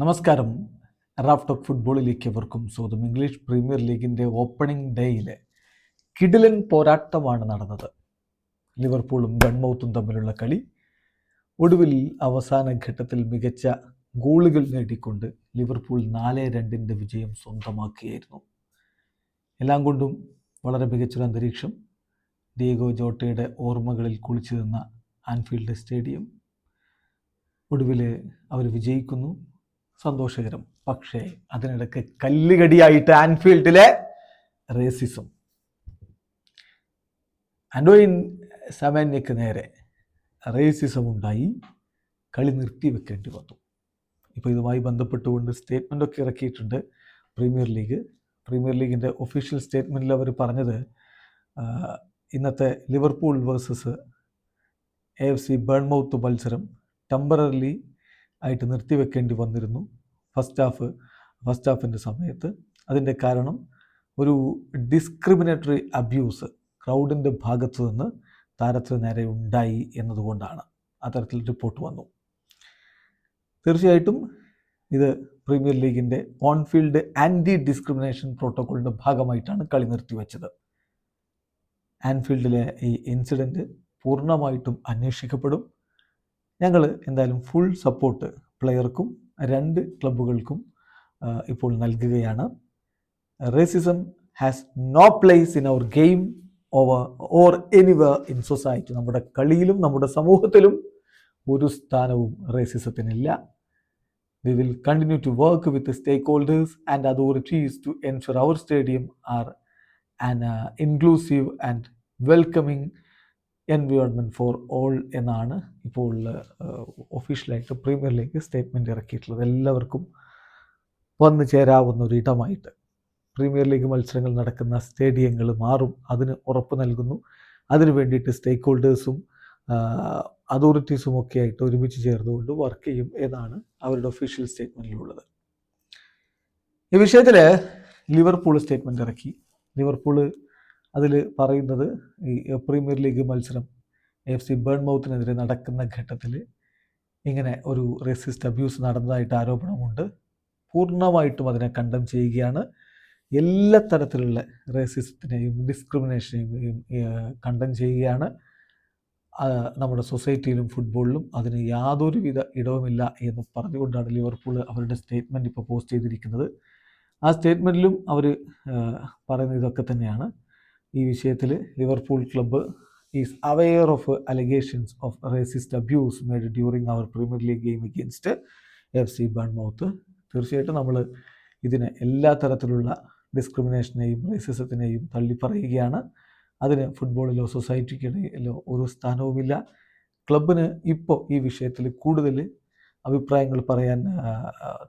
നമസ്കാരം. Raf talk ഫുട്ബോളിലേക്ക് എവർക്കും സ്വാഗതം. ഇംഗ്ലീഷ് പ്രീമിയർ ലീഗിന്റെ ഓപ്പണിംഗ് ഡേയിലെ കിഡിലൻ പോരാട്ടമാണ് നടന്നത്. ലിവർപൂളും ഗൺമൗത്തും തമ്മിലുള്ള കളി ഒടുവിൽ അവസാന ഘട്ടത്തിൽ മികച്ച ഗോളുകൾ നേടിക്കൊണ്ട് ലിവർപൂൾ നാല് രണ്ടിന്റെ വിജയം സ്വന്തമാക്കിയായിരുന്നു എല്ലാം കൊണ്ടും വളരെ മികച്ചൊരു അന്തരീക്ഷം. ഡിയേഗോ ജോട്ടയുടെ ഓർമ്മകളിൽ കുളിച്ചു നിന്ന ആൻഫീൽഡ് സ്റ്റേഡിയം ഒടുവിൽ അവർ വിജയിക്കുന്നു. സന്തോഷകരം. പക്ഷേ അതിനിടയ്ക്ക് കല്ലുകടിയായിട്ട് ആൻഫീൽഡിലെ റേസിസം. ആൻഡോയിൻ സമന്യക്ക് നേരെ റേസിസം ഉണ്ടായി കളി നിർത്തി വെക്കേണ്ടി വന്നു. ഇപ്പോൾ ഇതുമായി ബന്ധപ്പെട്ടുകൊണ്ട് സ്റ്റേറ്റ്മെന്റ് ഒക്കെ ഇറക്കിയിട്ടുണ്ട് പ്രീമിയർ ലീഗ് പ്രീമിയർ ലീഗിന്റെ ഒഫീഷ്യൽ സ്റ്റേറ്റ്മെന്റിൽ അവർ പറഞ്ഞത് ഇന്നത്തെ Liverpool versus A F C Bournemouth മത്സരം ടെമ്പററിലി ആയിട്ട് നിർത്തിവെക്കേണ്ടി വന്നിരുന്നു. ഫസ്റ്റ് ഹാഫ് ഫസ്റ്റ് ഹാഫിന്റെ സമയത്ത്. അതിന്റെ കാരണം ഒരു ഡിസ്ക്രിമിനേറ്ററി അബ്യൂസ് ക്രൗഡിന്റെ ഭാഗത്തു നിന്ന് താരത്തിന് നേരെ ഉണ്ടായി എന്നതുകൊണ്ടാണ് അത്തരത്തിൽ റിപ്പോർട്ട് വന്നു. തീർച്ചയായിട്ടും ഇത് പ്രീമിയർ ലീഗിന്റെ ഓൺഫീൽഡ് ആന്റി ഡിസ്ക്രിമിനേഷൻ പ്രോട്ടോക്കോളിന്റെ ഭാഗമായിട്ടാണ് കളി നിർത്തിവെച്ചത്. ആൻഫീൽഡിലെ ഈ ഇൻസിഡന്റ് പൂർണമായിട്ടും അന്വേഷിക്കപ്പെടും. ഞങ്ങൾ എന്തായാലും ഫുൾ സപ്പോർട്ട് പ്ലെയർക്കും രണ്ട് ക്ലബ്ബുകൾക്കും ഇപ്പോൾ നൽകുകയാണ്. Racism has no place in our game over or anywhere in society നമ്മുടെ കളിയിലും നമ്മുടെ സമൂഹത്തിലും ഒരു സ്ഥാനവും റേസിസത്തിനില്ല we will continue to work with stakeholders and authorities to ensure our stadium are an inclusive and welcoming environment for all എന്നാണ് ഇപ്പോൾ ഒഫീഷ്യലായിട്ട് premier league statement ഇറക്കിയിട്ടുള്ളത്. എല്ലാവർക്കും വന്നു ചേരാവുന്ന ഒരു ഇടമായിട്ട്. പ്രീമിയർ ലീഗ് മത്സരങ്ങൾ നടക്കുന്ന സ്റ്റേഡിയങ്ങൾ മാറും അതിന് ഉറപ്പ് നൽകുന്നു. അതിനു വേണ്ടിയിട്ട് സ്റ്റേക്ക് ഹോൾഡേഴ്സും അതോറിറ്റീസും ഒക്കെ ആയിട്ട് ഒരുമിച്ച് ചേർന്നുകൊണ്ട് വർക്ക് ചെയ്യും എന്നാണ് അവരുടെ ഒഫീഷ്യൽ സ്റ്റേറ്റ്മെന്റിലുള്ളത് ഈ വിഷയത്തിൽ ലിവർപൂൾ സ്റ്റേറ്റ്മെന്റ് ഇറക്കി. ലിവർപൂൾ അതിൽ പറയുന്നത് ഈ പ്രീമിയർ ലീഗ് മത്സരം എഫ് സി ബേൺമൗത്തിനെതിരെ നടക്കുന്ന ഘട്ടത്തിൽ ഇങ്ങനെ ഒരു റേസിസ്റ്റ് അബ്യൂസ് നടന്നതായിട്ട് ആരോപണമുണ്ട്. പൂർണമായിട്ടും അതിനെ കണ്ടം ചെയ്യുകയാണ്. എല്ലാ തരത്തിലുള്ള റേസിസത്തിനെയും ഡിസ്ക്രിമിനേഷനെയും കണ്ടം ചെയ്യുകയാണ്. നമ്മുടെ സൊസൈറ്റിയിലും ഫുട്ബോളിലും അതിന് യാതൊരുവിധ ഇടവുമില്ല എന്ന് പറഞ്ഞുകൊണ്ടാണ് ലിവർപൂൾ അവരുടെ സ്റ്റേറ്റ്മെന്റ് ഇപ്പോൾ പോസ്റ്റ് ചെയ്തിരിക്കുന്നത്. ആ സ്റ്റേറ്റ്മെന്റിലും അവർ പറയുന്നത് ഇതൊക്കെ തന്നെയാണ്. ഈ വിഷയത്തിൽ Liverpool club is aware of allegations of racist abuse made during our premier league game against F C Bournemouth തീർച്ചയായിട്ടും നമ്മൾ ഇതിനെ എല്ലാ തരത്തിലുള്ള ഡിസ്ക്രിമിനേഷനെയും റേസിസത്തിനെയും തള്ളിപ്പറയുകയാണ്. അതിന് ഫുട്ബോളിലോ സൊസൈറ്റിക്കിടയിലോ ഒരു സ്ഥാനവുമില്ല. ക്ലബിന് ഇപ്പോൾ ഈ വിഷയത്തിൽ കൂടുതൽ അഭിപ്രായങ്ങൾ പറയാൻ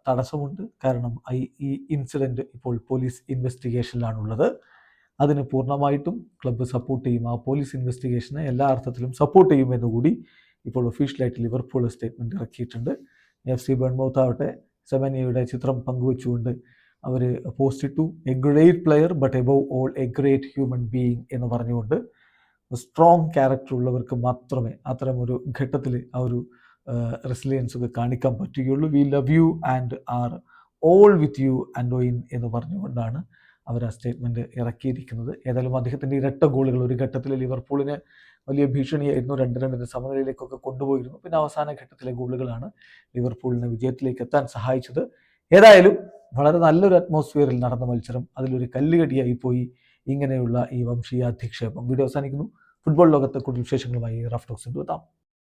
തടസ്സമുണ്ട്. കാരണം ഈ ഇൻസിഡന്റ് ഇപ്പോൾ പോലീസ് ഇൻവെസ്റ്റിഗേഷനിലാണുള്ളത് അതിന് പൂർണമായിട്ടും ക്ലബ്ബ് സപ്പോർട്ട് ചെയ്യും. ആ പോലീസ് ഇൻവെസ്റ്റിഗേഷനെ എല്ലാ അർത്ഥത്തിലും സപ്പോർട്ട് ചെയ്യുമെന്ന് കൂടി ഇപ്പോൾ ഒഫീഷ്യലായിട്ട് ലിവർപൂൾ സ്റ്റേറ്റ്മെന്റ് ഇറക്കിയിട്ടുണ്ട്. എഫ് സി ബൺമൗത്ത് ആവട്ടെ സെമനിയുടെ ചിത്രം പങ്കുവെച്ചുകൊണ്ട് അവർ പോസ്റ്റ് ഇട്ടു. A great player but above all a great human being എന്ന് പറഞ്ഞുകൊണ്ട് സ്ട്രോങ് ക്യാരക്ടർ ഉള്ളവർക്ക് മാത്രമേ അത്തരം ഒരു ഘട്ടത്തിൽ ആ ഒരു റെസിലിയൻസ് ഒക്കെ കാണിക്കാൻ പറ്റുകയുള്ളൂ. We love you and are all with you and Eoin എന്ന് പറഞ്ഞുകൊണ്ടാണ് അവർ ആ സ്റ്റേറ്റ്മെന്റ് ഇറക്കിയിരിക്കുന്നത്. ഏതായാലും അദ്ദേഹത്തിന്റെ ഇരട്ട ഗോളുകൾ ഒരു ഘട്ടത്തിൽ ലിവർപൂളിന് വലിയ ഭീഷണിയായിരുന്നു. രണ്ട് രണ്ടിന് സമനിലയിലേക്കൊക്കെ കൊണ്ടുപോയിരുന്നു. പിന്നെ അവസാന ഘട്ടത്തിലെ ഗോളുകളാണ് ലിവർപൂളിനെ വിജയത്തിലേക്ക് എത്താൻ സഹായിച്ചത്. ഏതായാലും വളരെ നല്ലൊരു അറ്റ്മോസ്ഫിയറിൽ നടന്ന മത്സരം. അതിലൊരു കല്ലുകടിയായി പോയി ഇങ്ങനെയുള്ള ഈ വംശീയ അധിക്ഷേപം. വീഡിയോ അവസാനിക്കുന്നു. ഫുട്ബോൾ ലോകത്തെ കൂടുതൽ വിശേഷങ്ങളുമായി റഫ് ടോക്സ് എത്താം